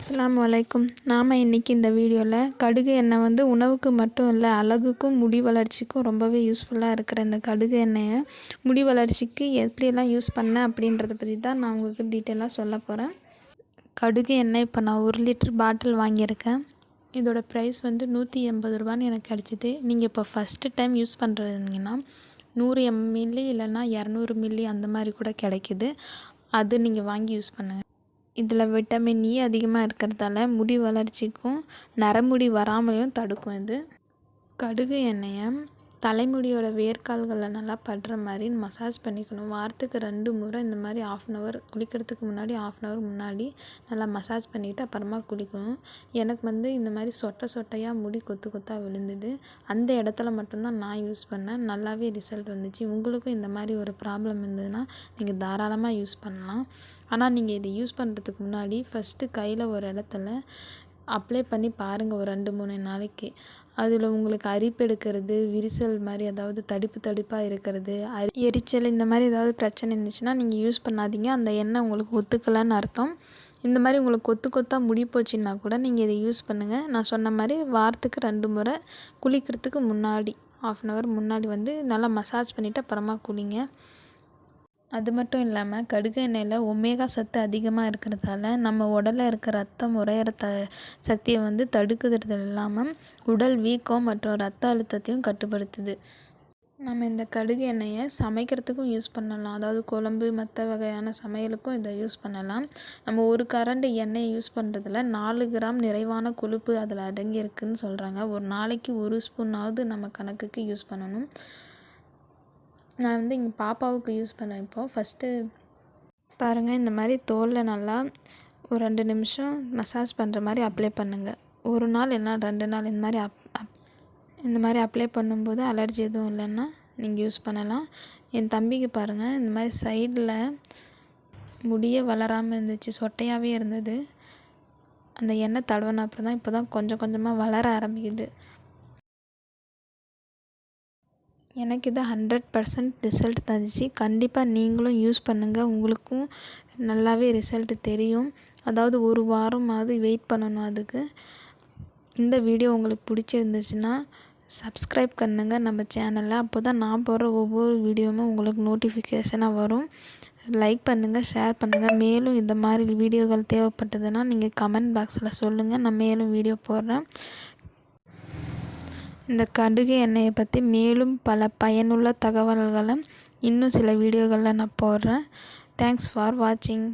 அஸ்லாம் வலைக்கும் நாம் இன்றைக்கி இந்த வீடியோவில் கடுகு எண்ணெய் வந்து உணவுக்கு மட்டும் இல்லை அழகுக்கும் முடி வளர்ச்சிக்கும் ரொம்பவே யூஸ்ஃபுல்லாக இருக்கிற இந்த கடுகு எண்ணெயை முடி வளர்ச்சிக்கு எப்படியெல்லாம் யூஸ் பண்ணேன் அப்படின்றத பற்றி தான் நான் உங்களுக்கு டீட்டெயிலாக சொல்ல போகிறேன் கடுகு எண்ணெய் இப்போ நான் ஒரு லிட்டர் பாட்டில் வாங்கியிருக்கேன். இதோட ப்ரைஸ் வந்து நூற்றி எண்பது ரூபான்னு எனக்கு கிடச்சிது. நீங்கள் இப்போ ஃபஸ்ட்டு டைம் யூஸ் பண்ணுறதுங்கன்னா நூறு எம்மில்லி இல்லைன்னா இரநூறு மில்லி அந்த மாதிரி கூட கிடைக்கிது. அது நீங்கள் வாங்கி யூஸ் பண்ணுங்கள் இதில் விட்டமின் இ e அதிகமாக இருக்கிறதால முடி வளர்ச்சிக்கும் நரமுடி வராமலையும் தடுக்கும் இது. கடுகு எண்ணெயை தலைமுடியோட வேர்க்கால்களில் நல்லா படுற மாதிரி மசாஜ் பண்ணிக்கணும். வாரத்துக்கு ரெண்டு முறை இந்த மாதிரி ஆஃப் அன் ஹவர் குளிக்கிறதுக்கு முன்னாடி ஆஃப் அன் ஹவர் முன்னாடி நல்லா மசாஜ் பண்ணிவிட்டு அப்புறமா குளிக்கணும். எனக்கு வந்து இந்த மாதிரி சொட்டை சொட்டையாக முடி கொத்து கொத்தாக விழுந்தது. அந்த இடத்துல மட்டும்தான் நான் யூஸ் பண்ணேன். நல்லாவே ரிசல்ட் வந்துச்சு. உங்களுக்கும் இந்த மாதிரி ஒரு ப்ராப்ளம் இருந்ததுன்னா நீங்கள் தாராளமாக யூஸ் பண்ணலாம். ஆனால் நீங்கள் இதை யூஸ் பண்ணுறதுக்கு முன்னாடி ஃபஸ்ட்டு கையில் ஒரு இடத்துல அப்ளை பண்ணி பாருங்கள் ஒரு ரெண்டு மூணு நாளைக்கு. அதில் உங்களுக்கு அரிப்பு எடுக்கிறது விரிசல் மாதிரி அதாவது தடிப்பு தடிப்பாக இருக்கிறது அரி எரிச்சல் இந்த மாதிரி ஏதாவது பிரச்சனை இருந்துச்சுன்னா நீங்கள் யூஸ் பண்ணாதீங்க. அந்த எண்ணெய் உங்களுக்கு ஒத்துக்கலன்னு அர்த்தம். இந்த மாதிரி உங்களுக்கு கொத்து கொத்தாக முடி போச்சுன்னா கூட நீங்கள் இதை யூஸ் பண்ணுங்கள் நான் சொன்ன மாதிரி வாரத்துக்கு ரெண்டு முறை குளிக்கிறதுக்கு முன்னாடி ஆஃப் அன் ஹவர் முன்னாடி வந்து நல்லா மசாஜ் பண்ணிவிட்டு அப்புறமா குளிங்க. அது மட்டும் இல்லாமல் கடுகு எண்ணெயில் ஒமேகா சத்து அதிகமாக இருக்கிறதால நம்ம உடலில் இருக்க ரத்தம் உறையிற த சக்தியை வந்து தடுக்கிறது இல்லாமல் உடல் வீக்கம் மற்றும் ரத்த அழுத்தத்தையும் கட்டுப்படுத்துது. நம்ம இந்த கடுகு எண்ணெயை சமைக்கிறதுக்கும் யூஸ் பண்ணலாம். அதாவது குழம்பு மற்ற வகையான சமையலுக்கும் இதை யூஸ் பண்ணலாம். நம்ம ஒரு கரண்டு எண்ணெயை யூஸ் பண்ணுறதுல நாலு கிராம் நிறைவான கொழுப்பு அதில் அடங்கியிருக்குன்னு சொல்கிறாங்க ஒரு நாளைக்கு ஒரு ஸ்பூனாவது நம்ம கணக்குக்கு யூஸ் பண்ணணும். நான் வந்து எங்கள் பாப்பாவுக்கு யூஸ் பண்ணேன் இப்போது ஃபஸ்ட்டு பாருங்கள் இந்த மாதிரி தோலில் நல்லா ஒரு ரெண்டு நிமிஷம் மசாஜ் பண்ணுற மாதிரி அப்ளை பண்ணுங்கள் ஒரு நாள் இல்லைனா ரெண்டு நாள் இந்த மாதிரி அப் அப் இந்த மாதிரி அப்ளை பண்ணும்போது அலர்ஜி எதுவும் இல்லைன்னா நீங்கள் யூஸ் பண்ணலாம். என் தம்பிக்கு பாருங்கள் இந்த மாதிரி சைடில் முடியே வளராமல் இருந்துச்சு சொட்டையாகவே இருந்தது. அந்த எண்ணெய் தடவின அப்புறம் தான் இப்போ தான் கொஞ்சம் கொஞ்சமாக வளர ஆரம்பிக்குது. எனக்கு இது ஹண்ட்ரட் பர்சன்ட் ரிசல்ட் தந்துச்சு. கண்டிப்பாக நீங்களும் யூஸ் பண்ணுங்கள் உங்களுக்கும் நல்லாவே ரிசல்ட் தெரியும். அதாவது ஒரு வாரமாவது வெயிட் பண்ணணும் அதுக்கு. இந்த வீடியோ உங்களுக்கு பிடிச்சிருந்துச்சுன்னா சப்ஸ்கிரைப் பண்ணுங்க. நம்ம சேனலில் அப்போ தான் நான் போடுற ஒவ்வொரு வீடியோவும் உங்களுக்கு நோட்டிஃபிகேஷனாக வரும். லைக் பண்ணுங்கள் ஷேர் பண்ணுங்கள் மேலும் இந்த மாதிரி வீடியோக்கள் தேவைப்பட்டதுன்னா நீங்கள் கமெண்ட் பாக்ஸில் சொல்லுங்கள் நான் மேலும் வீடியோ போடுறேன். இந்த கடுகு எண்ணெயை பற்றி மேலும் பல பயனுள்ள தகவல்களை இன்னும் சில வீடியோகளில் நான் போடுறேன். தேங்க்ஸ் ஃபார் வாட்சிங்